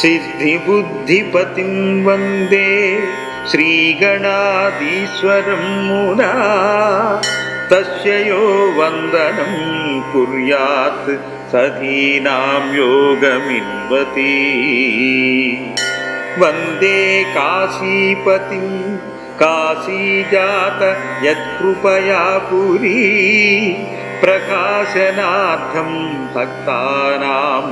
सिद्धिबुद्धिपतिं वन्दे श्रीगणाधीश्वरं मुदा तस्य यो वन्दनं कुर्यात् सधीनां योगमिन्वति वन्दे काशीपतिं काशीजात यत्कृपया पुरी प्रकाशनार्थं भक्तानां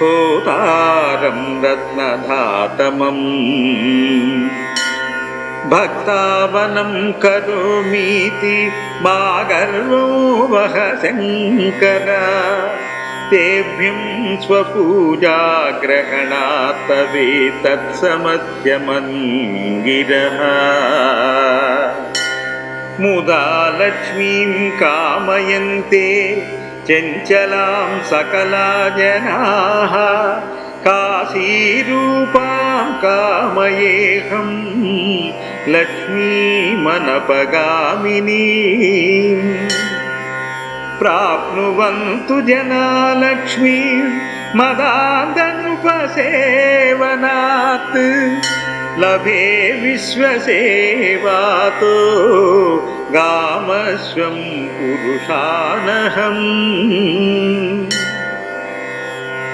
होतारं रत्नधातमम् भक्तावनं करोमीति मा गर्वो वह शङ्कर तेभ्यं स्वपूजाग्रहणात् तवेतत्समस्य मन्गिरः मुदा लक्ष्मीं कामयन्ते चञ्चलां सकला जनाः काशीरूपां कामयेऽहं लक्ष्मीमनपगामिनीम् प्राप्नुवन्तु जना लक्ष्मी मदादनुपसेवनात् लभे विश्वसेवातो गामस्वं पुरुषानहम्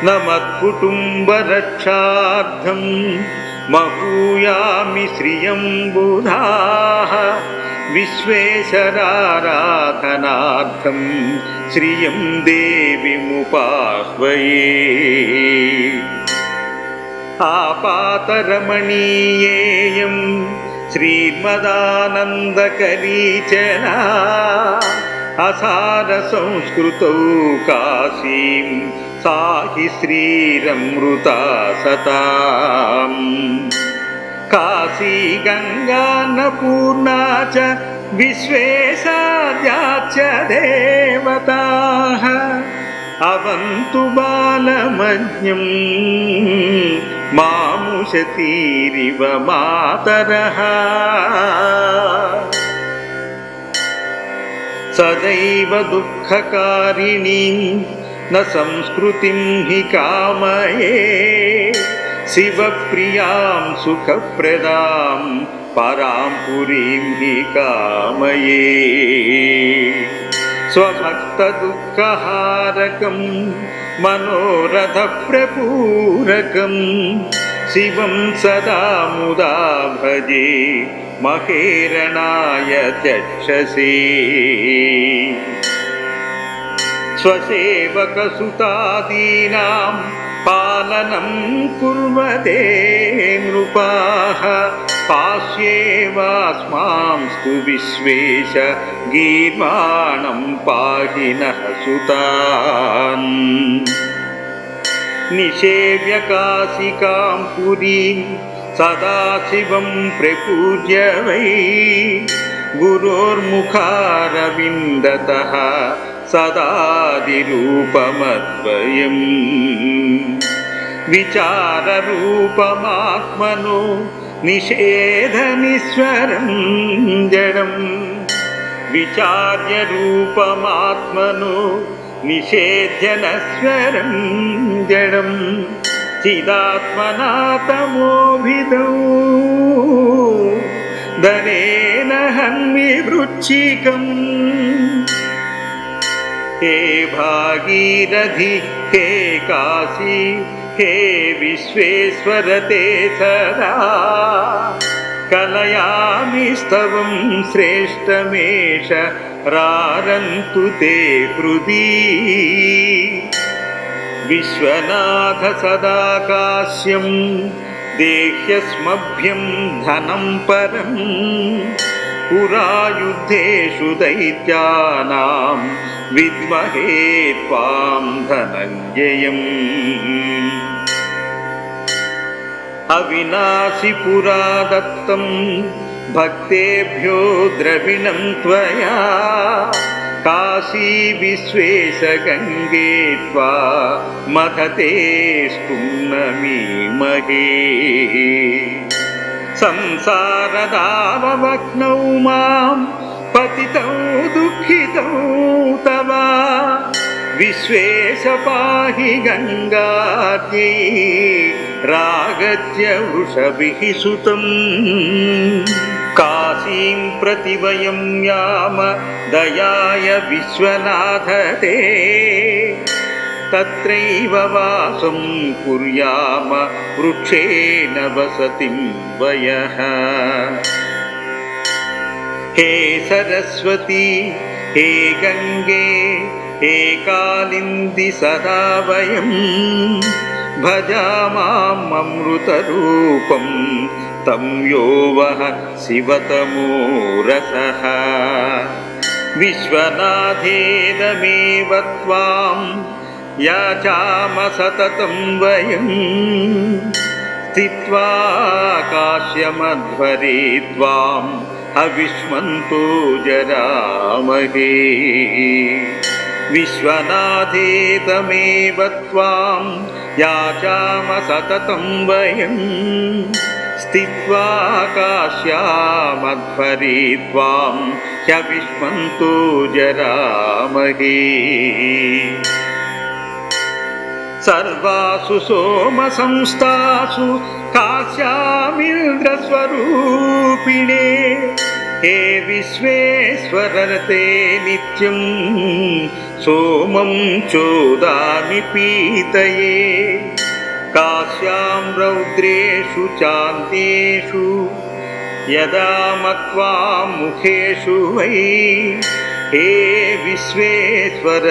न मत्कुटुम्बरक्षार्थं महूयामि श्रियं बुधाः विश्वेशराराधनार्थं श्रियं देवीमुपाह्वये आपातरमणीयेयं श्रीमदानन्दकरीचना असारसंस्कृतौ काशीं सा हि श्रीरमृता सताम् काशी गङ्गान्नपूर्णा च विश्वेशाद्या च देवताः अवन्तु మాముషతీరివ మాతరः సదైవ దుఃఖకారిణీం న సంస్కృతిం హి కామయే. శివప్రియాం సుఖప్రదాం పరాం పురీం హి కామయే. స్వభక్త मनोरथप्रपूरकं शिवं सदा मुदा भजे महेरणाय चक्षसे स्वसेवकसुतादीनां पालनं कुर्वते नृपाः पाश्येवास्मांस्तु विश्वेश गीर्वाणं पाहि नः सुतान् निषेव्य काशिकां पुरीं सदाशिवं प्रपूज्य वै। गुरोर्मुखारविन्दतः सदादिरूपमद्वयम्। विचाररूपमात्मनो निषेधनिस्वरं जडम् विचार्यरूपमात्मनो निषेध्यनश्वरं जडम् चिदात्मना तमोभिधौ दरे न हन्विवृच्छिकम् ते भागीरधिते काशी हे विश्वेश्वर ते सदा कलयामि स्तवं श्रेष्ठमेष रारन्तु ते हृदि विश्वनाथ सदा काश्यं देह्यस्मभ्यं धनं परम् पुरायुद्धेषु दैत्यानां विद्महे त्वां धनञ्जयम्। अविनाशि पुरा दत्तं भक्तेभ्यो द्रविणं त्वया। काशी विश्वेशगङ्गे त्वा मथते स्तुन्नमीमहे संसारदाववग्नौ मां पतितौ दुःखितौ तव विश्वेश पाहि गङ्गाद्यै रागत्य वृषभिः सुतम् काशीं प्रति वयं याम दयाय विश्वनाथ ते तत्रैव वासं कुर्याम वृक्षेण वसतिं वयः हे सरस्वती हे गङ्गे हे कालिन्दी सदा वयं भजामामृतरूपं तं यो वः शिवतमो रसः विश्वनाथेदमेव त्वां याचाम सततं वयम् स्थित्वा काश्यमध्वरे त्वाम् अविष्मन्तो जरामहे। विश्वनाथे तमेव त्वां याचाम सततं वयम् स्थित्वा काश्यामध्वरे त्वां ह्यविष्मन्तो जरामहे सर्वासु सोमसंस्थासु काश्यामिन्द्रस्वरूपिणे हे विश्वेश्वरते नित्यं सोमं चोदामि पीतये काश्यां रौद्रेषु चान्तेषु यदा मत्वां मुखेषु वै हे विश्वेश्वरदेवैस्त्वं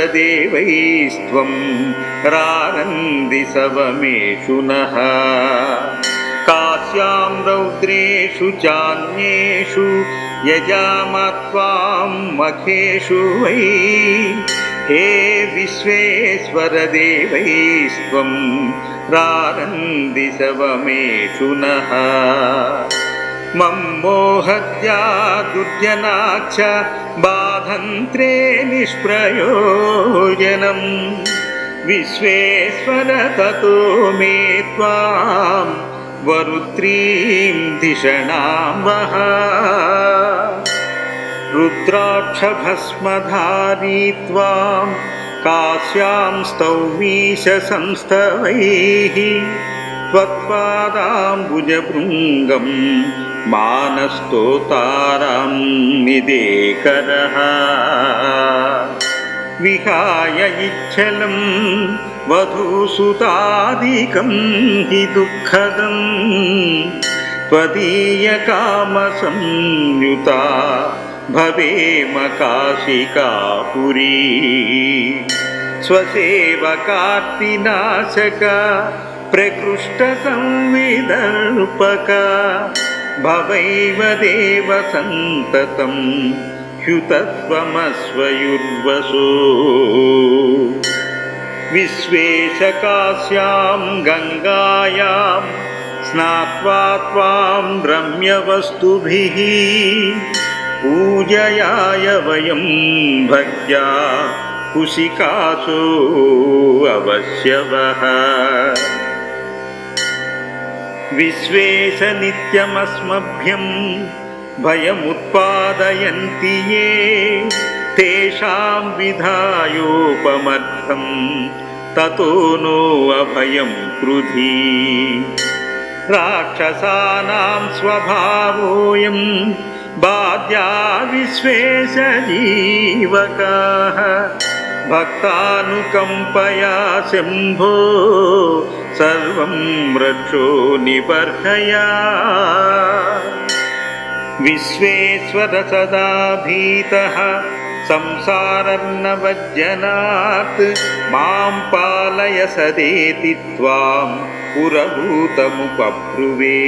रानन्दि सवमेषु नः। काश्यां रौद्रेषु चान्येषु, यजामत्वां मखेषु वै। हे विश्वेश्वरदेवैस्त्वं रानन्दि सवमेषु नः। मम्मोहत्या दुर्जनाक्ष बाधन्त्रे निष्प्रयोजनम् विश्वेश्वर ततो मे त्वां वरुत्रीं धिषणां वः रुद्राक्षभस्मधारी त्वां काश्यां स्तौमीश संस्तवैः त्वत्पादाम्बुजभृङ्गं मानस्तोतारां निदेकरः विहाय इच्छलं वधूसुतादिकं हि दुःखदम् त्वदीयकामसंयुता भवेम काशिकापुरी स्वसेवकार्तिनाशक प्रकृष्टसंविदर्पक भवैव देव सन्ततं ह्युतत्वमस्वयुर्वसो। विश्वेशकास्यां गङ्गायां स्नात्वा त्वां रम्यवस्तुभिः पूजयाय वयं भक्त्या कुशिकासो अवश्यवः విశ్వేశ నిత్యమస్మభ్యం భయముత్పాదయంతి ఏ తేషాం విధాయోపమర్థం తతో నో అభయం క్రుధి రాక్షసానాం స్వభావోయం బాధ్యా విశ్వేశ జీవకా భక్తానుకంపయా శంభో सर्वं रक्षो निबर्हया विश्वेश्वर सदा भीतः संसारर्णवज्जनात् मां पालय सदेति त्वां पुरभूतमुपब्रुवे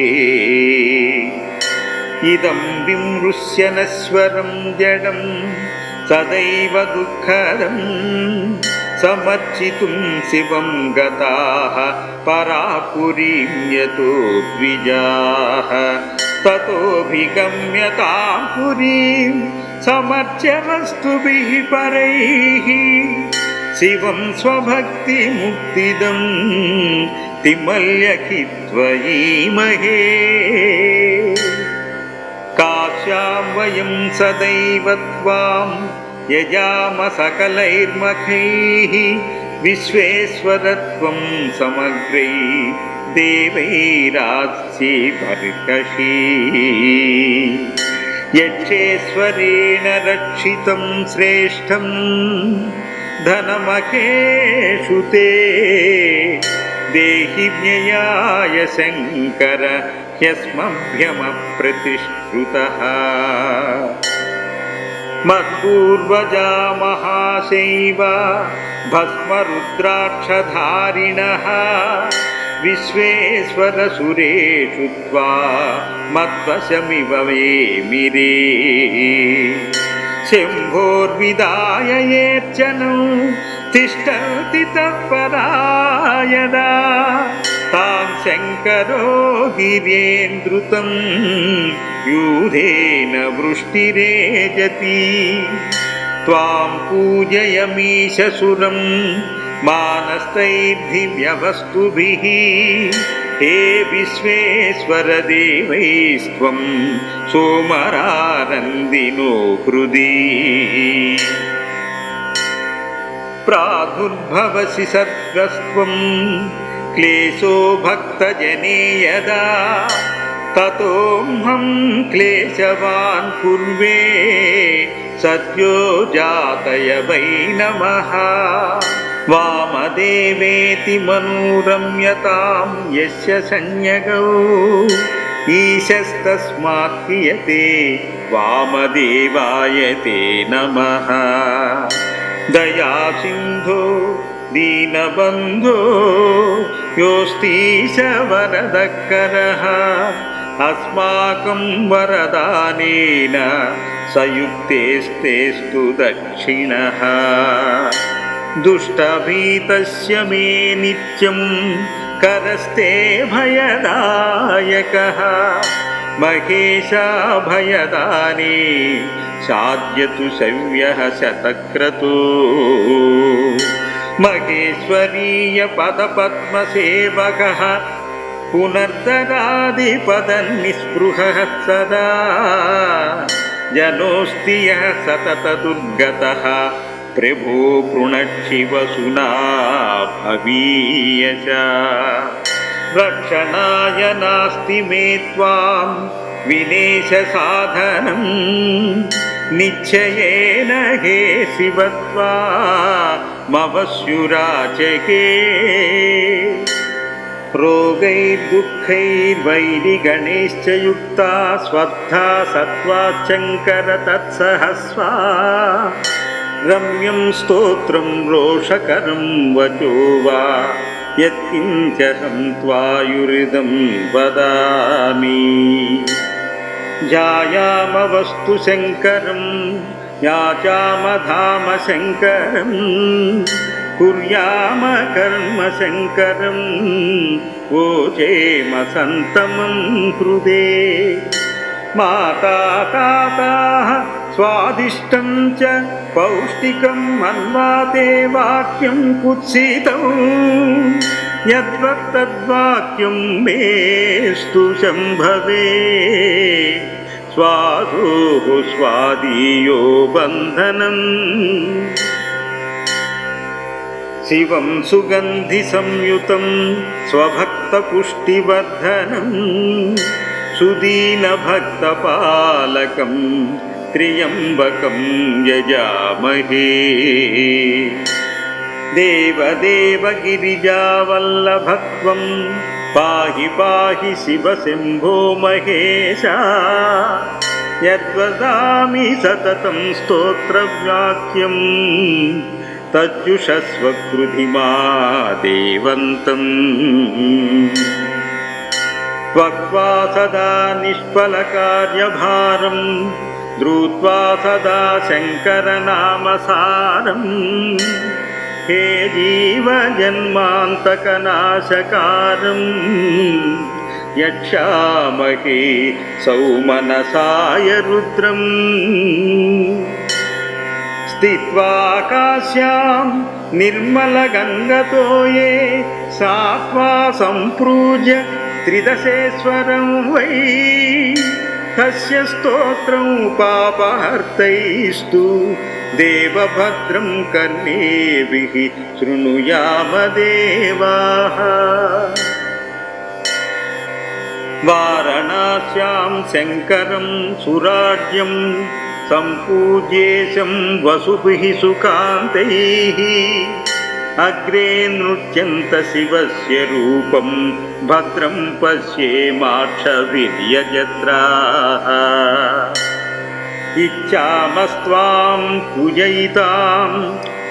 इदं विमृश्य नश्वरं जडं सदैव दुःखदं समर्चितुं शिवं गताः परापुरीं यतो द्विजाः। ततोऽभिगम्यतां पुरीं समर्च्य वस्तुभिः परैः। शिवं स्वभक्तिमुक्तिदं तिमल्यखित्वयीमहे। काश्यां वयं सदैव त्वां యజామ సకలైర్మఖైః విశ్వేశ్వరత్వం సమగ్రై దేవైరాస్సి పరికషీ యక్షేశ్వరేణ రక్షితం శ్రేష్టం ధనమకేషు తే. దేహి జ్ఞయాయ శంకర హ్యస్మభ్యమ ప్రతిష్ఠుత మత్పూర్వజా మహాశైవ భస్మరుద్రాక్షధారిణः విశ్వేశ్వరసురేషు త్వా మద్వశమివ వేమిరే శంభోర్విదాయేర్చనం తిష్టతి తత్పరాయదా तां शङ्करो गिरेन्द्रुतं यूधेन वृष्टिरेजति। त्वां पूजयमीशसुरं मानस्तैर्धिव्यवस्तुभिः हे विश्वेश्वरदेवैस्त्वं सोमरानन्दिनो हृदि। प्रादुर्भवसि सर्गस्त्वं क्लेशो भक्तजने यदा ततोऽहं क्लेशवान् कुर्वे सद्यो जातय वै नमः वामदेवेति मनोरम्यतां यस्य संज्ञगौ ईशस्तस्मात् क्रियते वामदेवाय ते नमः दयासिन्धो दीनबन्धो योऽस्तीश वरदकरः अस्माकं वरदानेन सयुक्तेस्तेस्तु दक्षिणः दुष्टभीतस्य मे नित्यं करस्ते भयदायकः महेशाभयदाने साध्यतु सव्यः शतक्रतो महेश्वरीयपदपद्मसेवकः पुनर्दरादिपदन्निःस्पृहः सदा। जनोऽस्ति यः सततदुर्गतः। प्रभो पृणक्षिवसुना भवीयश रक्षणाय नास्ति मे त्वां विनेशसाधनम् निश्चयेन हे शिवत्वा मवस्युराचके रोगैर्दुःखैर्वैरिगणैश्च युक्ता स्वत्था सत्त्वाच्चङ्कर तत्सहस्वा रम्यं स्तोत्रं रोषकरं वचो वा यत्किञ्च सन्त्वायुरिदं वदामि जायामवस्तु शङ्करं याचामधाम शङ्करं कुर्याम कर्म शङ्करं वोचेम सन्तमं हृदे माता ताताः स्वादिष्टं च पौष्टिकम् अन्वाते वाक्यं कुत्सितौ यद्वत्तद्वाक्यं मेस्तु शम्भवे। स्वादोः स्वादीयो बन्धनम्। शिवं सुगन्धिसंयुतं स्वभक्तपुष्टिवर्धनम्। सुदीनभक्तपालकं त्र्यम्बकं यजामहे देवदेवगिरिजावल्लभत्वं पाहि पाहि शिवशम्भो महेशा। यद्वदामि सततं स्तोत्रव्याख्यम् तज्जुषस्वकृधिमा देवन्तम् त्वक्त्वा सदा निष्फलकार्यभारं द्रुत्वा सदा शङ्करनामसारम् हे जीवजन्मान्तकनाशकारम् यक्षामहे सौमनसाय रुद्रम् स्थित्वा काश्यां निर्मलगङ्गतो ये सात्वा सम्पूज्य त्रिदशेश्वरं वै तस्य स्तोत्रं पापहर्तैस्तु देवभद्रं कर्णीभिः शृणुयामदेवाः वारणास्यां शङ्करं सुराज्यं सम्पूज्येशं वसुभिः सुकान्तैः। अग्रे नृत्यन्तशिवस्य रूपं भद्रं पश्येमाक्षविर्यजत्राः ఇచ్చామస్వాం పూజయితాం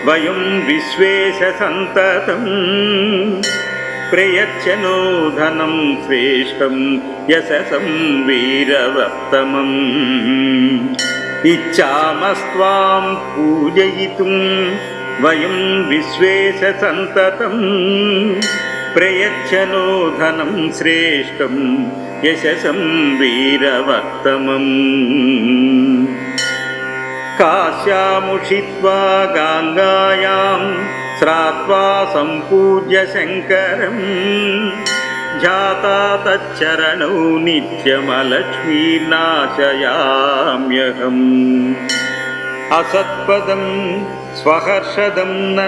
వయం విశ్వేశ సంతతం ప్రయచ్చనో ధనం శ్రేష్టం యశసం వీరవత్తమం ఇచ్చామస్వాం పూజయితుం వయం విశ్వేశ సంతతం ప్రయచ్చనో ధనం శ్రేష్టం यशसं वीरवत्तमम् काश्यामुषित्वा गाङ्गायां श्रात्वा सम्पूज्य शङ्करम्। जाता तच्चरणौ नित्यमलक्ष्मीर्नाशयाम्यहम् असत्पदं स्वहर्षदं न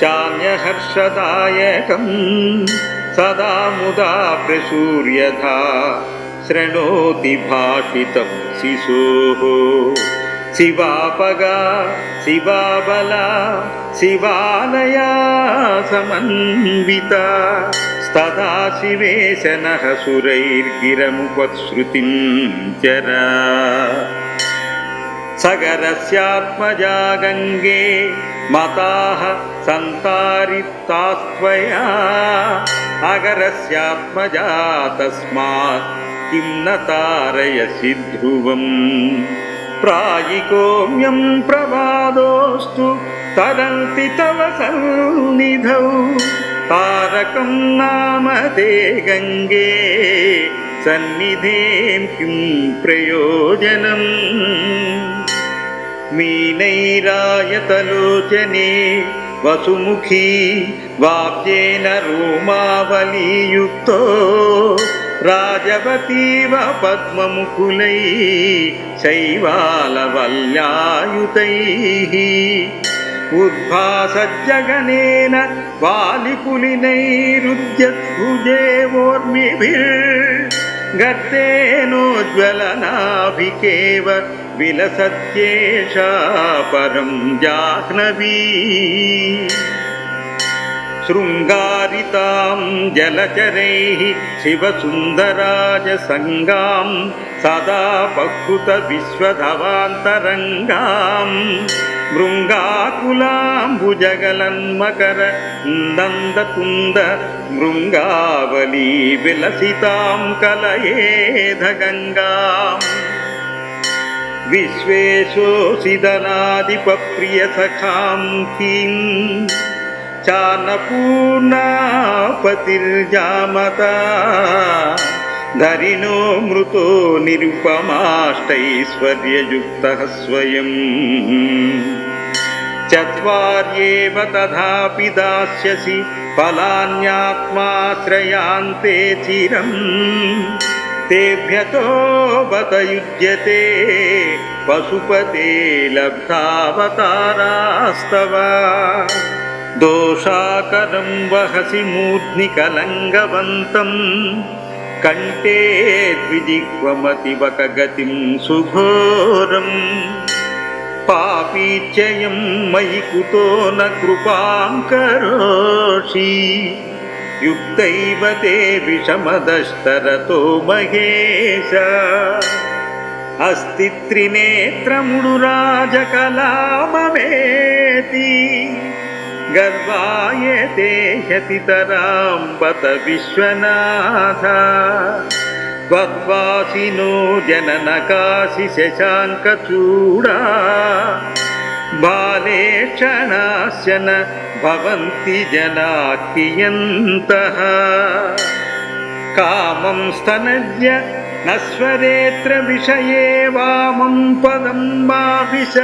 चान्यहर्षदायकम् सदा मुदा प्रसूर्यधा शृणोति भाषितं शिशोः शिवापगा शिवाबला शिवालया समन्विता तदा शिवेशनः सुरैर्गिरमुपश्रुतिं चरा सगरस्यात्मजा गङ्गे मताः सन्तारितास्त्वया अगरस्यात्मजा तस्मात् किं न तारयसि ध्रुवम् प्रायिकोम्यं प्रवादोऽस्तु तरन्ति तव सन्निधौ तारकं नाम ते गङ्गे सन्निधें किं प्रयोजनम् मीनैरायतलोचने వసుముఖీ వాప్యేన రోమావలీయుక్తో రాజవతీవ పద్మముఖులై శైవాలవల్యాయుతై. ఉద్భాసజ్జగనేన వాలిపులినైరుద్యద్భుజేవోర్మిభిర్ वालिपुलिनैरुद्यद्भुजेवोर्मिभिर्गर्तेनोज्ज्वलनाभिकेव विलसत्येषा परं जाह्नवी शृङ्गारितां जलचरैः शिवसुन्दराजसङ्गां सदा पकृतविश्वधवान्तरङ्गां మృంగాకులాంబుజగలన్మకర నందకుంద మృంగావలీ విలసితాం కలయేధ గంగా. విశ్వేశోసిదనాదిపప్రియ సఖాంకీం చానపూర్ణాపతిర్జామత ధరిణో మృతో నిరుపమాష్టైశ్వర్యయుక్త స్వయం చర్యేవ తథాపి దాస్యసి ఫలాన్యాత్మాశ్రయాంతే చిరం. తేభ్యతో బతయుజ్యతే పశుపతే లబ్ధావతారాస్తవ. దోషాకరం వహసి మూర్ధ్ని కలంగవంతం కంటే ద్విజిహ్వమతివక గతిం సుఘోరం. పాపీచయం మయి కుతో నృపాం కరోషి. యుక్తైవ తే విషమదస్తరతో మహేశ. అస్తి త్రినేత్రముడు రాజకలామేతి ते ह्यतितरां बत विश्वनाथ त्वद्वासिनो जननकाशि शशाङ्कचूडा बाले क्षणास्य न भवन्ति जना कियन्तः कामं स्तनज्य नश्वरेत्र विषये वामं पदं माविश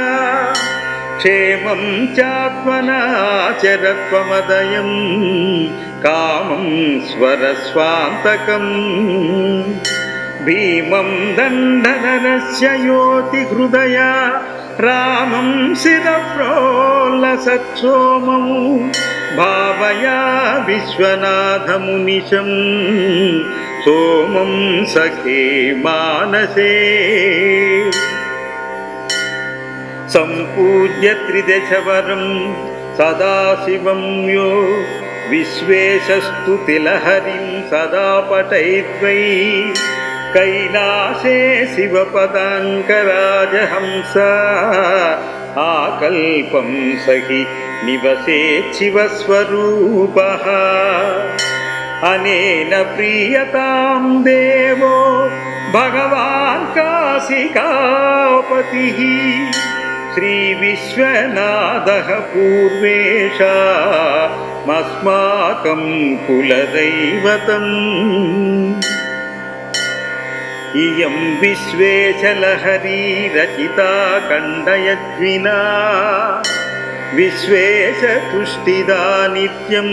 क्षेमं चात्मनाचरत्वमदयं कामं स्वरस्वान्तकम् भीमं दण्डधरस्य योतिहृदया रामं शिरप्रोल्लसत्सोमौ भावया विश्वनाथमुनिशं सोमं सखे मानसे सम्पूज्य त्रिदशवरं सदाशिवं यो विश्वेशस्तु तिलहरिं सदा पठयित्वै कैलासे शिवपदाङ्कराजहंस आकल्पं सहि निवसेत् शिवस्वरूपः अनेन प्रीयतां देवो भगवान् काशिकापतिः श्रीविश्वनाथः पूर्वेशामस्माकं कुलदैवतम् इयं विश्वेशलहरी रचिता खण्डयज्विना विश्वेशतुष्टिदा नित्यं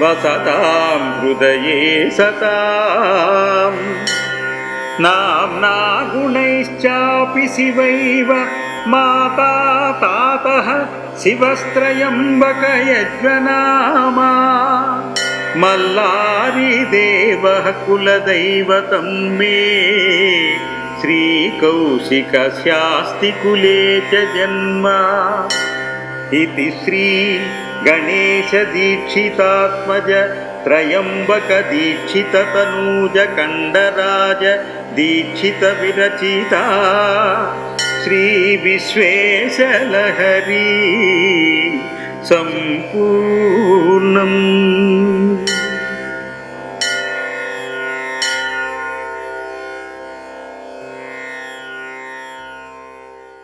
वसतां हृदये सताम् नाम्ना गुणैश्चापि शिवैव माता तातः शिवस्त्रयम्बकयज्वनामा मल्लारिदेवः कुलदैवतं मे श्रीकौशिकस्यास्ति कुले च जन्म इति श्रीगणेशदीक्षितात्मज त्रयम्बकदीक्षिततनूज कण्डराज శ్రీ విశ్వేశలహరి సంపూర్ణం.